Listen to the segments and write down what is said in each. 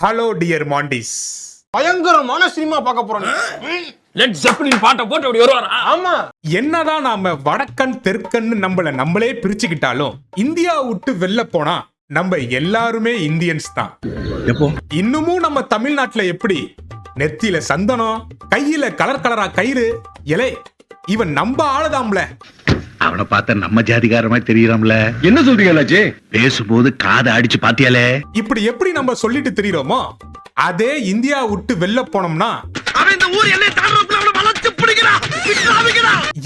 Hello dear மாண்டிஸ் பயங்கரமான cinema பார்க்க போறோம். லெட் ஜெப்பலின் பாட்டை போட்டு அப்படி வருவாரா? ஆமா. என்னதான் நாம வடக்கன் தெற்கன்னு நம்மள நம்மளே பிரிச்சுக்கிட்டாலும் இந்தியா விட்டு வெளில போனா நம்ம எல்லாருமே இந்தியன்ஸ் தான். எப்போ? இன்னமும் நம்ம தமிழ்நாட்டுல எப்படி? நெத்தியில சந்தனம் கையில கலர் கலரா கயிறு இலை இவன் நம்ம ஆளுதாம்ல. அவனை பார்த்தா நம்ம ஜாதிகாரமா தெரியறாம்ல. என்ன சொல்றீங்க அண்ணாச்சி? பேசும்போது காதை அடிச்சு பாத்தியாலே? இப்படி எப்படி நம்ம சொல்லிட்டு தெரியுறோமோ அதே இந்தியா விட்டு வெளில போனோம்னா அவன் இந்த ஊர் எல்லை தாண்டறதுக்குள்ள அவனை வளர்த்து பிடிக்கிறான்.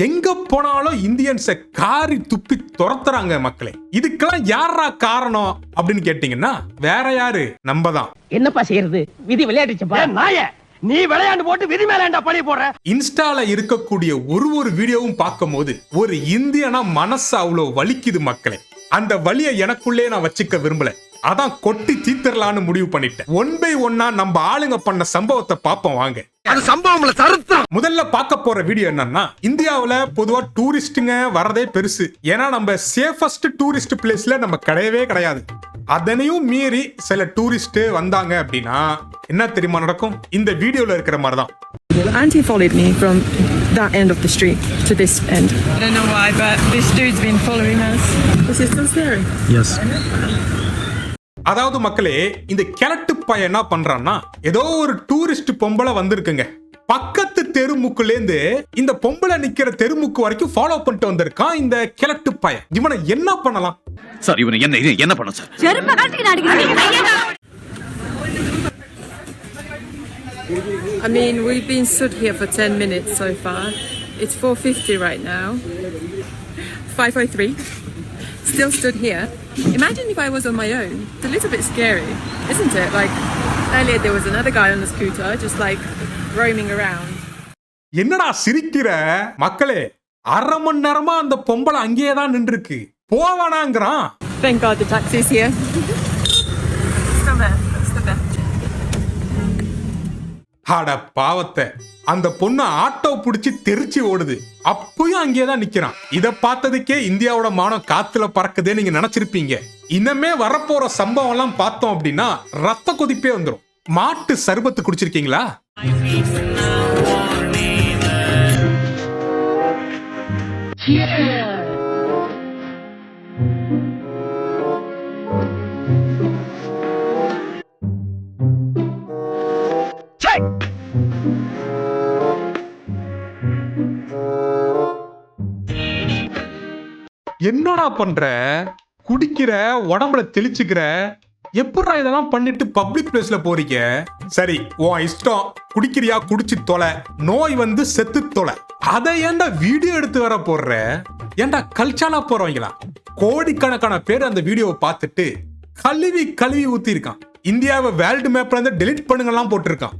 எங்க போனாலும் இந்தியன்ஸ காரி துப்பி துரத்துறாங்க மக்களே. இதுக்கெல்லாம் யாரா காரணம் அப்படின்னு கேட்டீங்கன்னா வேற யாரு? நம்ம தான். என்னப்பா செய்யறது? விதி விளையாடுச்சுப்பா நாய! நீ விளையாண்டு போட்டு விதி மேலேண்டா பழி போடுற? இன்ஸ்டால இருக்கக்கூடிய ஒரு ஒரு வீடியோவும் பார்க்கும்போது ஒரு இந்தியனா மனசு அவ்வளோ வலிக்குது மக்களே. அந்த வலியை எனக்குள்ளே நான் வச்சுக்க விரும்பல. அதான் கொட்டி தீத்தரலான்னு முடிவு பண்ணிட்டேன். ஒன் பை ஒன்னா நம்ம ஆளுங்க பண்ண சம்பவத்தை பார்ப்போம் வாங்க. அது சம்பவம்ல சரித்திரம் முதல்ல பார்க்க போற வீடியோ என்னன்னா இந்தியாவுல பொதுவா டூரிஸ்ட்டுங்க வரதே பெருசு. ஏன்னா நம்ம சேஃபஸ்ட் டூரிஸ்ட் பிளேஸ்ல நம்ம கிடையவே கிடையாது. அதனையும் மீறி சில டூரிஸ்ட் வந்தாங்க அப்படின்னா என்ன தெரியுமா நடக்கும் இந்த வீடியோல இருக்கிற மாதிரி தான் Auntie followed me from that end of the street to this end. I don't know why, but this dude's been following us. This is still scary. அதாவது மக்களே இந்த கிழட்டு பையன் என்ன பண்றான்னா ஏதோ ஒரு டூரிஸ்ட் பொம்பளை வந்திருக்குங்க பக்கத்து தெருமுக்குலேருந்து இந்த பொம்பளை நிக்கிற தெருமுக்கு வரைக்கும் ஃபாலோ பண்ணிட்டு வந்திருக்கான் இந்த கிழட்டு பையன் இவனை என்ன பண்ணலாம் சார் இவனை என்ன இது என்ன பண்ண sir I mean, we've been stood here for 10 minutes so far. It's 4.50 right now. 5.03. Still stood here. Imagine if I was on my own. It's a little bit scary, isn't it? Like, earlier there was another guy on the scooter just like roaming around. என்னடா சிரிக்கிற? மக்களே அரை மணி நேரமா அந்த பொம்பளை அங்கேயே தான் நின்றுருக்கு. போவானாங்கிறான். Thank God the taxi's here. அட பாவத்தை. அந்த பொண்ணு ஆட்டோ புடிச்சு தெரிச்சு ஓடுது. அப்பயும் அங்கேயே தான் நிக்கிறான். இத பார்த்ததுக்கே இந்தியாவோட மானம் காத்துல பறக்குதே நீங்க நினைச்சிருப்பீங்க. இனிமே வரப்போற சம்பவம் எல்லாம் பார்த்தோம் அப்படின்னா ரத்த கொதிப்பே வந்துரும். மாட்டு சர்பத்து குடிச்சிருக்கீங்களா? என்னடா பண்ற? குடிக்கிற உடம்புல தெளிச்சுக்கிற எப்படா இதெல்லாம் பண்ணிட்டு பப்ளிக் பிளேஸ்ல போறீங்க? சரி உன் இஷ்டம். குடிக்கிறியா குடிச்சு தொலை. நோய் வந்து செத்து தொலை. அதை ஏன்டா வீடியோ எடுத்து வர போடுற? ஏன்டா கல்ச்சாலா போறவங்களா? கோடிக்கணக்கான பேர் அந்த வீடியோவை பார்த்துட்டு கழுவி கழுவி ஊத்தி இருக்கான் இந்தியாவை வேர்ல்டு மேப்ல இருந்து டெலிட் பண்ணுங்கலாம் போட்டிருக்கான்.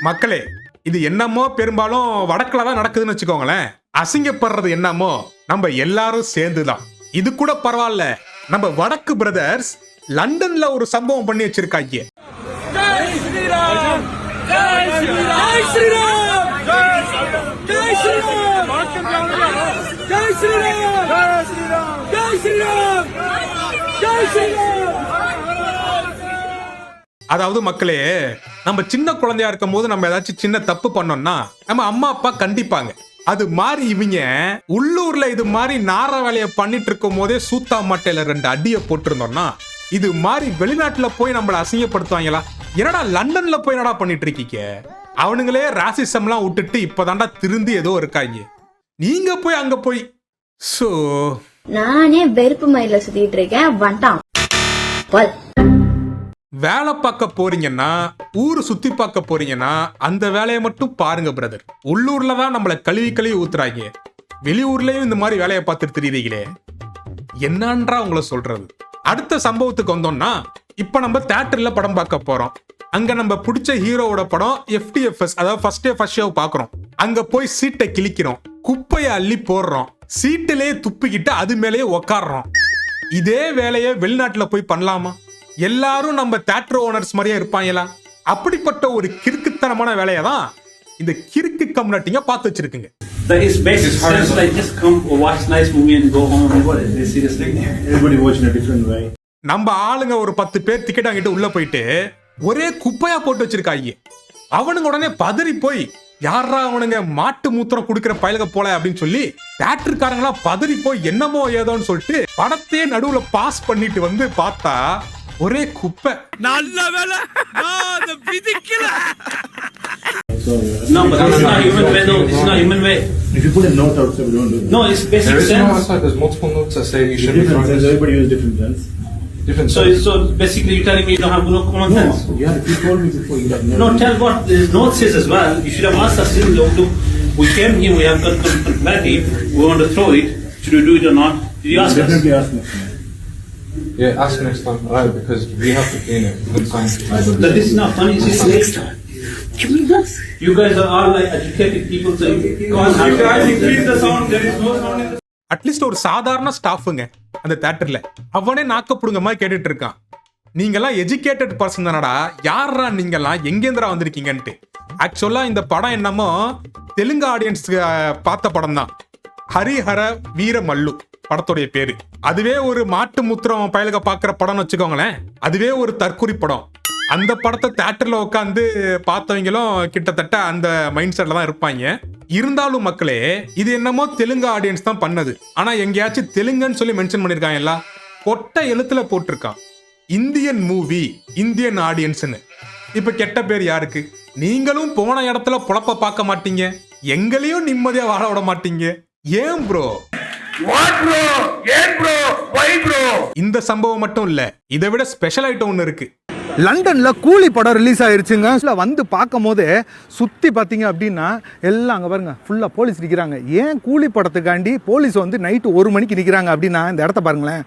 மக்களே இது என்னமோ பெரும்பாலும் வடக்குல தான் நடக்குதுன்னு வச்சுக்கோங்களேன். அசிங்கப்படுறது என்னமோ நம்ம எல்லாரும் சேர்ந்துதான். இது கூட பரவாயில்ல. நம்ம வடக்கு பிரதர்ஸ் லண்டன்ல ஒரு சம்பவம் பண்ணி வச்சிருக்காங்க. அதாவது மக்களே நம்ம சின்ன குழந்தையா இருக்கும் போது நம்ம ஏதாச்சும் சின்ன தப்பு பண்ணோம்னா நம்ம அம்மா அப்பா கண்டிப்பாங்க. அது மாதிரி இவங்க உள்ளூர்ல இது மாதிரி நார வேலையை பண்ணிட்டு இருக்கும் போதே சூத்தா மட்டையில ரெண்டு அடியை போட்டிருந்தோம்னா இது மாதிரி வெளிநாட்டுல போய் நம்மள அசிங்கப்படுத்துவாங்களா? என்னடா லண்டன்ல போய் என்னடா பண்ணிட்டு இருக்கீங்க அவனுங்களே ராசிசம்லாம் விட்டுட்டு இப்பதான்டா திருந்தி ஏதோ இருக்காங்க. நீங்க போய் அங்க போய். சோ நானே வெறுப்பு மயில சுத்திட்டு இருக்கேன். பல் வேலை பார்க்க போறீங்கன்னா ஊரு சுத்தி பார்க்க போறீங்கன்னா அந்த வேலையை மட்டும் பாருங்க பிரதர் உள்ளூர்ல தான் நம்மள கழுவி கழுவி ஊத்துறாங்க. வெளியூர்லயும் இந்த மாதிரி வேலையை பார்த்துட்டு தெரியுறீங்களே. என்னன்றா உங்களை சொல்றது? அடுத்த சம்பவத்துக்கு வந்தோம்னா இப்போ நம்ம தேட்டர்ல படம் பார்க்க போறோம். அங்க நம்ம பிடிச்ச ஹீரோவோட படம் எஃப்டிஎஃப்எஸ் அதாவது ஃபர்ஸ்ட் டே ஃபர்ஸ்ட் ஷோ பாக்குறோம் அங்க போய் சீட்டை கிழிக்கிறோம். குப்பையை அள்ளி போடுறோம். சீட்டிலே துப்பிக்கிட்டு அது மேலேயே உக்காடுறோம் இதே வேலையை வெளிநாட்டுல போய் பண்ணலாமா? எல்லாரும் நம்ம தேட்டர் ஓனர்ஸ் மாதிரியே இருப்பாங்களா? அப்படிப்பட்ட ஒரு கிறுக்குத்தனமான வேலையை தான் இந்த கிறுக்கு கம்யூனிட்டிங்க பார்த்து வச்சிருக்குங்க. That is basic. It's like just come watch nice movie and go home. What is this serious thing? Everybody watching a different way. நம்ம ஆளுங்க ஒரு பத்து பேர் டிக்கெட் வாங்கிட்டு உள்ள போயிட்டு ஒரே குப்பையா போட்டு வச்சிருக்காங்க அவனுங்க உடனே பதறி போய் யாரா அவனுங்க மாட்டு மூத்திரம் குடுக்கிற பயலுக போல அப்படின்னு சொல்லி தேட்டருக்காரங்களா பதறி போய் என்னமோ ஏதோன்னு சொல்லிட்டு படத்தையே நடுவுல பாஸ் பண்ணிட்டு வந்து பார்த்தா ஒரே குப்பை நல்ல வேலை No, but this is not human way. No, this is not human way. If you put a note outside, we don't do that. No, it's basic there is sense. No outside. There's multiple notes that say you should be different. Everybody uses different sense. Different so, sense. so basically, you're telling me you don't have no common no, sense. Yeah, you told me before you have no. No, tell what the note says as well. You should have asked us. We came here. We have got clarity. We want to throw it. Should we do it or not? Did you ask definitely us? Definitely ask next time. Yeah, ask next time, right? Because we have to clean it. But this is not funny. This is next time. You guys are all like educated people, so you can't. You guys increase the sound. There is no sound in the at least ஒரு சாதாரண ஸ்டாஃபுங்க அந்த தேட்டர்ல அவனே நாக்கப்படுங்க மாதிரி கேட்டுட்டு இருக்கான். நீங்கெல்லாம் educated person தானடா. யாரா நீங்கெல்லாம்? எங்கேந்திரா வந்திருக்கீங்கன்ட்டு. ஆக்சுவலா இந்த படம் என்னமோ தெலுங்கு ஆடியன்ஸ் பார்த்த படம் தான். ஹரிஹர வீர மல்லு படத்துடைய பேரு. அதுவே ஒரு மாட்டு முத்திரம் பயலுக பார்க்குற படம்னு வச்சுக்கோங்களேன். அதுவே ஒரு தற்குறி படம். அந்த படத்தை தேட்டர்ல உட்காந்து பார்த்தவங்களும் கிட்டத்தட்ட அந்த மைண்ட் செட்ல தான் இருப்பாங்க. இருந்தாலும் மக்களே இது என்னமோ தெலுங்கு ஆடியன்ஸ் தான் பண்ணது. ஆனா எங்கேயாச்சும் தெலுங்குன்னு சொல்லி மென்ஷன் பண்ணிருக்காங்கல்ல கொட்டை எழுத்துல போட்டிருக்கான். இந்தியன் மூவி இந்தியன் ஆடியன்ஸ்னு இப்ப கெட்ட பேர் யாருக்கு? நீங்களும் போன இடத்துல பொழப்ப பார்க்க மாட்டீங்க. எங்களையும் நிம்மதியா வாழ விட மாட்டீங்க. ஏன் ப்ரோ இந்த சம்பவம் மட்டும் இல்ல இதை விட ஸ்பெஷல் ஐட்டம் ஒன்று இருக்கு. லண்டனில் கூலி படம் ரிலீஸ் ஆயிருச்சுங்க. வந்து பார்க்கும் போது சுற்றி பார்த்தீங்க அப்படின்னா எல்லாம் அங்கே பாருங்க ஃபுல்லாக போலீஸ் நிற்கிறாங்க ஏன் கூலி படத்துக்காண்டி போலீஸ் வந்து நைட்டு ஒரு மணிக்கு நிற்கிறாங்க அப்படின்னா இந்த இடத்த பாருங்களேன்.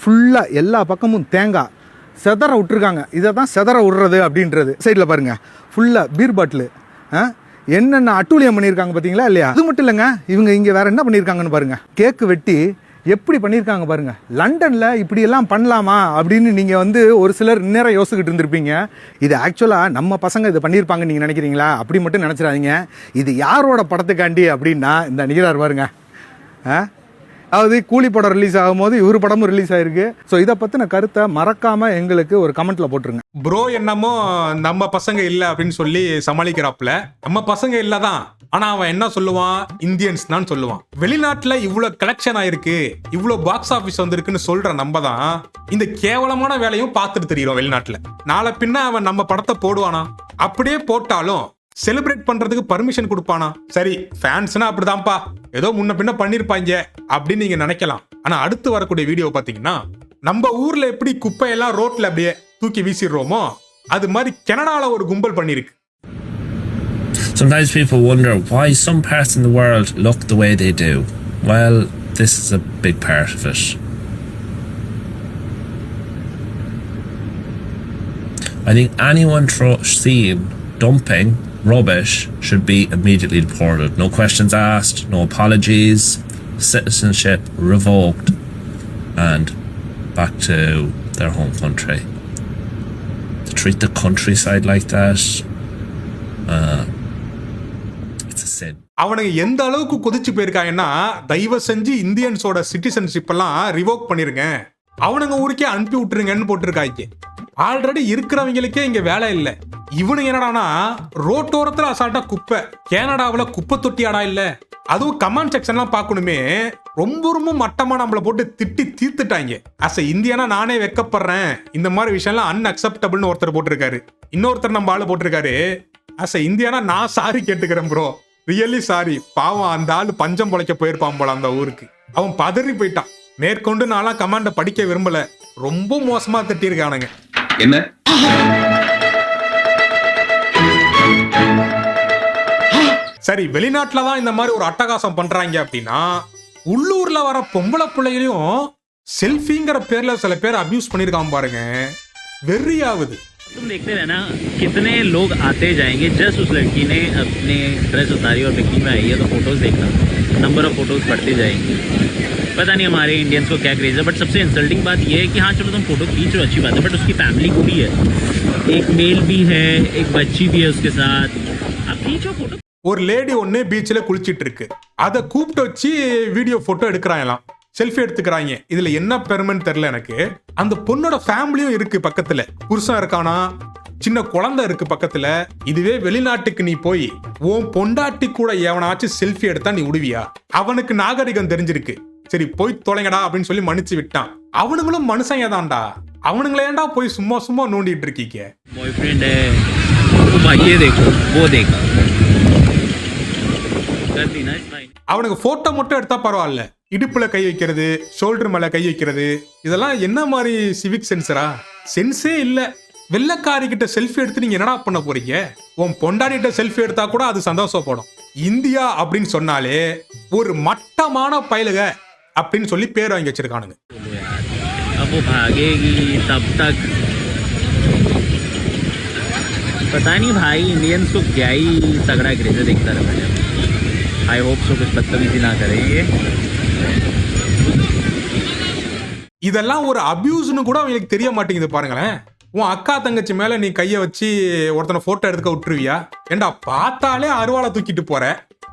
ஃபுல்லாக எல்லா பக்கமும் தேங்காய். செதற விட்டுருக்காங்க. இதை தான் செதற விடுறது அப்படின்றது. சைடில் பாருங்க ஃபுல்லாக பீர் பாட்டிலு என்னென்ன அட்டூழியம் பண்ணியிருக்காங்க பார்த்தீங்களா இல்லையா? அது மட்டும் இல்லைங்க இவங்க இங்கே வேற என்ன பண்ணியிருக்காங்கன்னு பாருங்க. கேக்கு வெட்டி எப்படி பண்ணியிருக்காங்க பாருங்க. லண்டன்ல இப்படியெல்லாம் பண்ணலாமா அப்படின்னு நீங்க வந்து ஒரு சிலர் நேரம் யோசிச்சுக்கிட்டு இருந்திருப்பீங்க. இது ஆக்சுவலா நம்ம பசங்க இது பண்ணியிருப்பாங்க நீங்க நினைக்கிறீங்களா? அப்படி மட்டும் நினைச்சிடாதீங்க. இது யாரோட படத்துக்காண்டி அப்படின்னா இந்த நிகழார் பாருங்க. ஆ? அதாவது கூலி படம் ரிலீஸ் ஆகும்போது இவர் படமும் ரிலீஸ் ஆயிருக்கு. ஸோ இதை பற்றின கருத்தை மறக்காம எங்களுக்கு ஒரு கமெண்ட்ல போட்டுருங்க. ப்ரோ என்னமோ நம்ம பசங்க இல்ல அப்படின்னு சொல்லி சமாளிக்கிறாப்ல நம்ம பசங்க இல்லதான். ஆனா அவன் என்ன சொல்லுவான்? இந்தியன்ஸ் தான் சொல்லுவான். வெளிநாட்டுல இவ்வளவு கலெக்ஷன் ஆயிருக்கு. இவ்வளவு பாக்ஸ் ஆபீஸ் வந்திருக்குன்னு சொல்ற நம்ம தான் இந்த கேவலமான வேலையும் பார்த்துட்டு தெரியும் வெளிநாட்டுல. நாளை பின்ன அவன் நம்ம படத்தை போடுவானா? அப்படியே போட்டாலும் செலிப்ரேட் பண்றதுக்கு பர்மிஷன் கொடுப்பானா சரி ஃபேன்ஸ்னா அப்படிதான்ப்பா ஏதோ முன்ன பின்ன பண்ணிருப்பாங்க அப்படின்னு நீங்க நினைக்கலாம் ஆனா அடுத்து வரக்கூடிய வீடியோ பாத்தீங்கன்னா நம்ம ஊர்ல எப்படி குப்பையெல்லாம் ரோட்ல அப்படியே தூக்கி வீசிடுறோமோ அது மாதிரி கனடால ஒரு கும்பல் பண்ணிருக்கு Sometimes people wonder why some parts in the world look the way they do. Well, this is a big part of it. I think anyone tro- seeing dumping rubbish should be immediately deported. No questions asked, no apologies, citizenship revoked, and back to their home country. To treat the countryside like that, uh, it's a sin. அவனுங்க எந்த அளவுக்கு கொதிச்சு போயிருக்காங்கன்னா தயவு செஞ்சு இந்தியன்ஸோட citizenship எல்லாம் revoke பண்ணிருங்க அவனுங்க ஊருக்கே அனுப்பி விட்டுருங்கன்னு போட்டிருக்காய்க்கு ஆல்ரெடி இருக்கிறவங்களுக்கே இங்க வேலை இல்லை. இவனுங்க என்னடானா ரோட்டோரத்துல அசால்ட்டா குப்பை கேனடாவில குப்பை தொட்டியாடா இல்ல. அதுவும் கமெண்ட் செக்ஷன்லாம் பார்க்கணுமே ரொம்ப ரொம்ப மட்டமா நம்மளை போட்டு திட்டி தீர்த்துட்டாங்க. அஸ் இந்தியானா நானே வெக்கப்படுறேன். இந்த மாதிரி விஷயம்லாம் அன்அக்செப்டபிள்னு ஒருத்தர் போட்டிருக்காரு. இன்னொருத்தர் நம்ம ஆள் போட்டிருக்காரு. அஸ் இந்தியானா நான் சாரி கேட்டுக்கிறேன் ப்ரோ ரியலி சாரி பாவம் அந்த ஆள் பஞ்சம் பொழைக்க போயிருப்பான் போல அந்த ஊருக்கு. அவன் பதறி போயிட்டான். மேற்கொண்டு நான்லாம் கமாண்டை படிக்க விரும்பல. ரொம்ப மோசமா திட்டிருக்கானுங்க என்ன சரி வெளிநாட்டுல தான் இந்த மாதிரி ஒரு அட்டகாசம் பண்றாங்க அப்படின்னா உள்ளூர்ல வர பொம்பளை பிள்ளைகளையும் செல்ஃபிங்கிற பேர்ல சில பேர் அபியூஸ் பண்ணிருக்கான் பாருங்க வெறியாகுது तुम देखते रहना कितने लोग आते जाएंगे जस्ट उस लड़की ने अपने ड्रेस उतारी और बिकनी में आई है तो फोटोज देखना नंबर ऑफ फोटोज बढ़ते जाएंगे पता नहीं हमारे इंडियंस को क्या क्रेज है बट सबसे इंसल्टिंग बात यह है कि हाँ चलो तुम फोटो खींच रहे हो अच्छी बात है बट उसकी फैमिली को भी है एक मेल भी है एक बच्ची भी है उसके साथ आप खींचो फोटो ஒரு லேடி ஒண்ணு பீச்சில் குளிச்சிட்டு இருக்கு அதை கூப்பிட்டு வச்சு வீடியோ போட்டோ எடுக்கிறாங்களாம் செல்ஃபி எடுத்துக்கிறாங்க இதுல என்ன பெருமைன்னு தெரியல எனக்கு அந்த பொண்ணோட ஃபேமிலியும் இருக்கு பக்கத்துல புருஷன் இருக்கானா சின்ன குழந்தை இருக்கு பக்கத்துல இதுவே வெளிநாட்டுக்கு நீ போய் உன் பொண்டாட்டி கூட எவனாச்சும் செல்ஃபி எடுத்தா நீ விடுவியா அவனுக்கு நாகரிகம் தெரிஞ்சிருக்கு. சரி போய் தொலைங்கடா அப்படின்னு சொல்லி மன்னிச்சு விட்டான். அவனுங்களும் மனுஷன் ஏதான்டா அவனுங்கள ஏன்டா போய் சும்மா சும்மா நோண்டிட்டு இருக்கீங்க? அவனுக்கு போட்டோ மட்டும் எடுத்தா பரவாயில்ல. இடுப்புல கை வைக்கிறது ஷோல்டர் மேல கை வைக்கிறது. இதெல்லாம் என்ன மாதிரி சிவிக் சென்சரா சென்ஸே இல்லை. வெள்ளக்காரி கிட்ட செல்ஃபி எடுத்து நீங்க என்னடா பண்ண போறீங்க உன் பொண்டாடிட்ட செல்ஃபி எடுத்தா கூட அது சந்தோஷப்படும் இந்தியா அப்படின்னு சொன்னாலே ஒரு மட்டமான பயலுக அப்படின்னு சொல்லி பேர் வாங்கி வச்சிருக்கானுங்க अब वो भागेगी तब तक पता नहीं भाई इंडियंस को क्या ही तगड़ा क्रेज है देखता रहता है आई होप सो कुछ बदतमीजी ना करेंगे இதெல்லாம் ஒரு அபியூஸ்னு கூட அவங்களுக்கு தெரிய மாட்டேங்குது பாருங்களேன் உன் அக்கா தங்கச்சி மேல நீ கைய வச்சு ஒருத்தனை போட்டோ எடுக்க விட்டுருவியா ஏண்டா பார்த்தாலே அருவாளை தூக்கிட்டு போற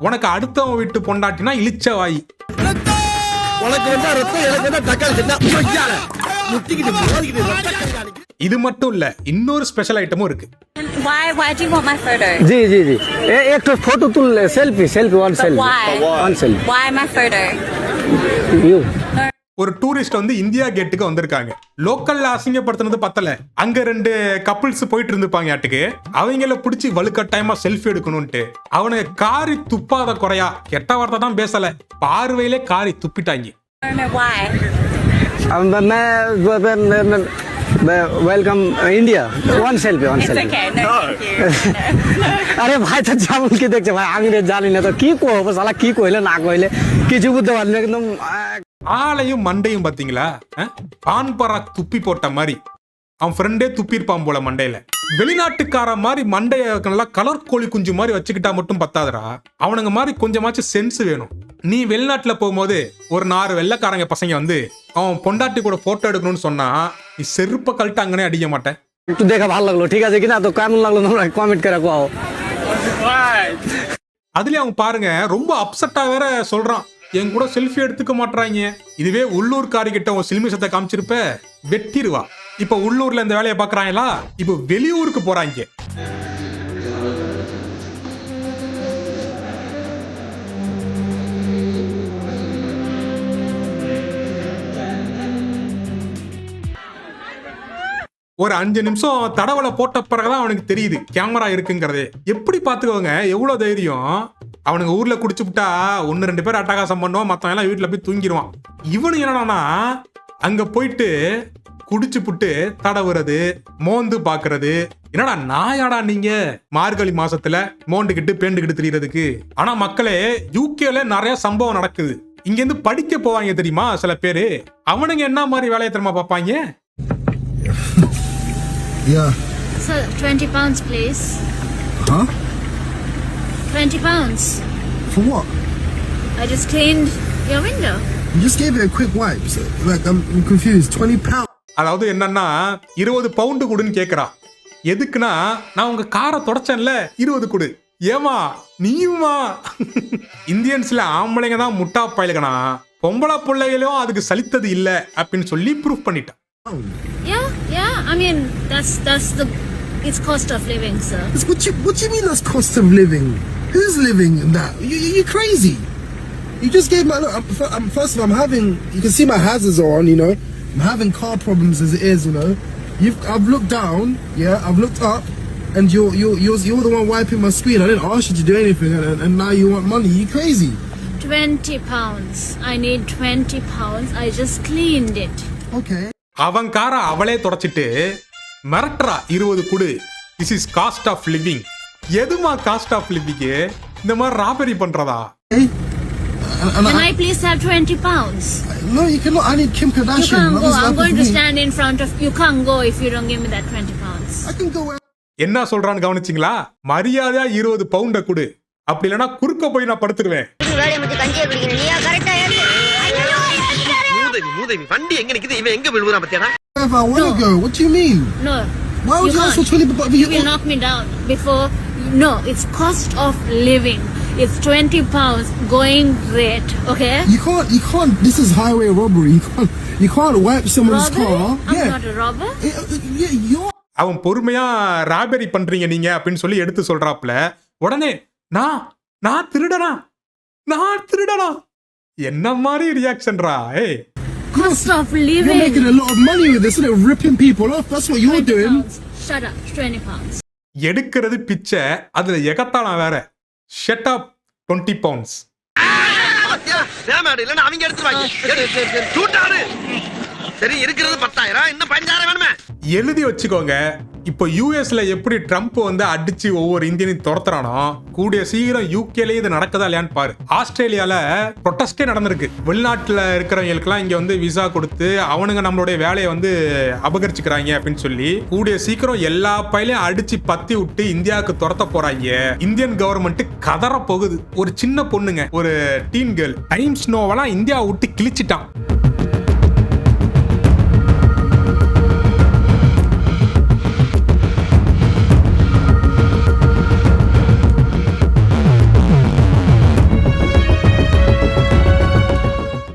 உனக்கு அடுத்தவன் வீட்டு பொண்டாட்டினா இழிச்ச வாய் உனக்கு வந்தா ரத்தம் எனக்கு வந்தா தக்காளி சட்னா முட்டிக்கிட்டு மோதிக்கிட்டு ரத்த கண்காணிக்கு இது மட்டும் இல்ல இன்னொரு ஸ்பெஷல் ஐட்டமும் இருக்கு Why? Why do you want my photo? जी जी जी ए- एक तो फोटो तुल selfie selfie one selfie why? One selfie Why my photo? You ஒரு டூரிஸ்ட் வந்து இந்தியா கேட்டுக்கு வந்திருக்காங்க லோக்கல்ல அசிங்கப்படுத்தினது பத்தல அங்க ரெண்டு கப்பிள்ஸ் போயிட்டு இருந்துப்பாங்க ஆட்டுக்கு அவங்கள பிடிச்சி வலுக்கட்டாயமா செல்ஃபி எடுக்கணும்ட்டு அவனுக்கு காரி துப்பாத குறையா கெட்ட வார்த்தை தான் பேசல பார்வையிலே காரி துப்பிட்டாங்க I don't know why. मैं welcome India one selfie one It's selfie okay. No, thank you. আরে ভাই তো যেমন কি দেখছে ভাই আমি রে জানি না তো কি কহবো শালা কি কইলে না কইলে কিছু বুঝতে পারলি না একদম আহ, ஆளையும் மண்டையும் பாத்தீங்களா அஹ்? பான் பராக் துப்பி போட்ட மாதிரி அவன் ஃப்ரெண்டே துப்பியிருப்பான் போல மண்டையில வெளிநாட்டுக்கார மாதிரி மண்டைய நல்லா கலர் கோழி குஞ்சு மாதிரி வச்சுக்கிட்டா மட்டும் பத்தாதுடா அவனுங்க மாதிரி கொஞ்சமாச்சும் சென்ஸ் வேணும் நீ வெளிநாட்டுல போகும்போது ஒரு நாலு வெள்ளைக்காரங்க பசங்க வந்து அவன் பொண்டாட்டி கூட போட்டோ எடுக்கணும்னு சொன்னா நீ செருப்ப கழட்டு அங்கனே அடிக்க மாட்டேன் একটু দেখা ভালো লাগলো ঠিক আছে কিনা তো কেমন লাগলো তোমরা কমেন্ট করে কোয়াও அதுலயும் அவன் பாருங்க ரொம்ப அப்செட்டா வேற சொல்றான் என் கூட செல்ஃபி எடுத்துக்க மாட்டாங்க இதுவே உள்ளூர் காரிகிட்ட உன் சில்மிஷத்தை காமிச்சிருப்ப வெட்டிருவா. இப்ப உள்ளூர்ல இந்த வேலையை பாக்குறாங்களா இப்ப வெளியூருக்கு போறாங்க ஒரு அஞ்சு நிமிஷம் தடவலை போட்ட பிறகுதான் அவனுக்கு தெரியுது கேமரா இருக்குங்கிறது. எப்படி பாத்துக்கோங்க எவ்வளவு தைரியம்? அவனுங்க ஊர்ல குடிச்சுப்புட்டா ஒன்னு ரெண்டு பேர் அட்டகாசம் பண்ணுவான் மத்தவன் எல்லாம் வீட்டுல போய் தூங்கிடுவான் இவனு என்னடானா அங்க போயிட்டு குடிச்சுப்புட்டு தடவுறது மோந்து பாக்குறது. என்னடா நாயாடா நீங்க? மார்கழி மாசத்துல மோண்டுகிட்டு பேண்டுகிட்டு திரியறதுக்கு. ஆனா மக்களே யூகேல நிறைய சம்பவம் நடக்குது. இங்க இருந்து படிக்க போவாங்க தெரியுமா சில பேரு? அவனுங்க என்ன மாதிரி வேலையை தெரியுமா பார்ப்பாங்க? Yeah. Sir, 20 pounds, please. Huh? 20 pounds. For what? I just cleaned your window. You just gave it a quick wipe. So, like, I'm, I'm confused. 20 pounds. அதாவது என்னன்னா இருபது பவுண்டு கொடுன்னு கேக்குறா எதுக்குன்னா நான் உங்க காரை தொடச்சேன்ல இருபது கொடு ஏமா நீயுமா இந்தியன்ஸ்ல ஆம்பளைங்க தான் முட்டா பயலுகனா பொம்பளை பிள்ளைகளும் அதுக்கு சலித்தது இல்ல அப்படின்னு சொல்லி ப்ரூஃப் பண்ணிட்டான் Yeah, yeah. I mean, that's that's the It's cost of living, sir. What you what you mean that's cost of living? Who's living in that? You, you, are crazy. You just gave my look. I'm, I'm, first of all, I'm having. You can see my hazards are on. You know, I'm having car problems as it is. You know, you've I've looked down. Yeah, I've looked up, and you're you're you're, you're the one wiping my screen. I didn't ask you to do anything, and, and now you want money. You crazy. 20 pounds. I need 20 pounds. I just cleaned it. Okay. അവൻ കാറ അവളെ மிரட்டுறா இருபது குடு this is cost of living எதுமா cost of living இந்த மாதிரி robbery பண்றதா Can I, please have 20 pounds? no, you cannot. I need Kim You Kardashian. can't What go. I'm going to stand in front of you. Can't go if you don't give me that 20 pounds. I can go. என்ன சொல்றான்னு கவனிச்சிங்களா மரியாதையா இருபது பவுண்ட குடு அப்படி இல்லைன்னா குறுக்க போய் நான் படுத்துருவேன் மூதேவி வண்டி எங்க நிக்குது இவன் எங்க விழுவுறான் பத்தியாடா Wherever I want to go. What do you mean? No. Why would you you ask for can't. 20 but You will knock me down before. No, it's cost of living. It's 20 pounds going rate, okay? You can't, you can't, this is highway robbery. You can't, you can't wipe someone's Robbery? car. I'm yeah. not a robber. Eh, uh, yeah, you're அவன் பொறுமையா robbery பண்றீங்க நீங்க அப்படின்னு சொல்லி எடுத்து சொல்றாப்ல உடனே நான் நான் திருடனா நான் திருடனா என்ன மாதிரி ரியாக்ஷன்ரா ஏய் Cost of You're living. making a lot of money with this, isn't it? Ripping people off. That's what you're 20 doing. pounds. Shut up, 20 pounds. எடுக்கிறது பிச்சை அதுல எகத்தானா வேற ஷட் அப் டுவெண்ட்டி பவுண்ட்ஸ் அவங்க எடுத்துருவாங்க சரி இருக்கிறது பத்தாயிரம் இன்னும் பஞ்சாயிரம் வேணுமே எழுதி வச்சுக்கோங்க இப்போ யூஎஸ்ல எப்படி ட்ரம்ப் வந்து அடிச்சு ஒவ்வொரு இந்தியனையும் துரத்துறானோ கூடிய சீக்கிரம் யூகேலயே இது நடக்குதா இல்லையான்னு பாரு. ஆஸ்திரேலியால ப்ரொட்டஸ்டே நடந்திருக்கு. வெளிநாட்டுல இருக்கிறவங்களுக்குலாம் இங்க வந்து விசா கொடுத்து அவனுங்க நம்மளுடைய வேலையை வந்து அபகரிச்சுக்கிறாங்க அப்படின்னு சொல்லி கூடிய சீக்கிரம் எல்லா பயிலையும் அடிச்சு பத்தி விட்டு இந்தியாவுக்கு துரத்த போறாங்க. இந்தியன் கவர்மெண்ட் கதற போகுது ஒரு சின்ன பொண்ணுங்க ஒரு டீன் கேர்ள் டைம்ஸ் நோவெல்லாம் இந்தியா விட்டு கிழிச்சிட்டான்.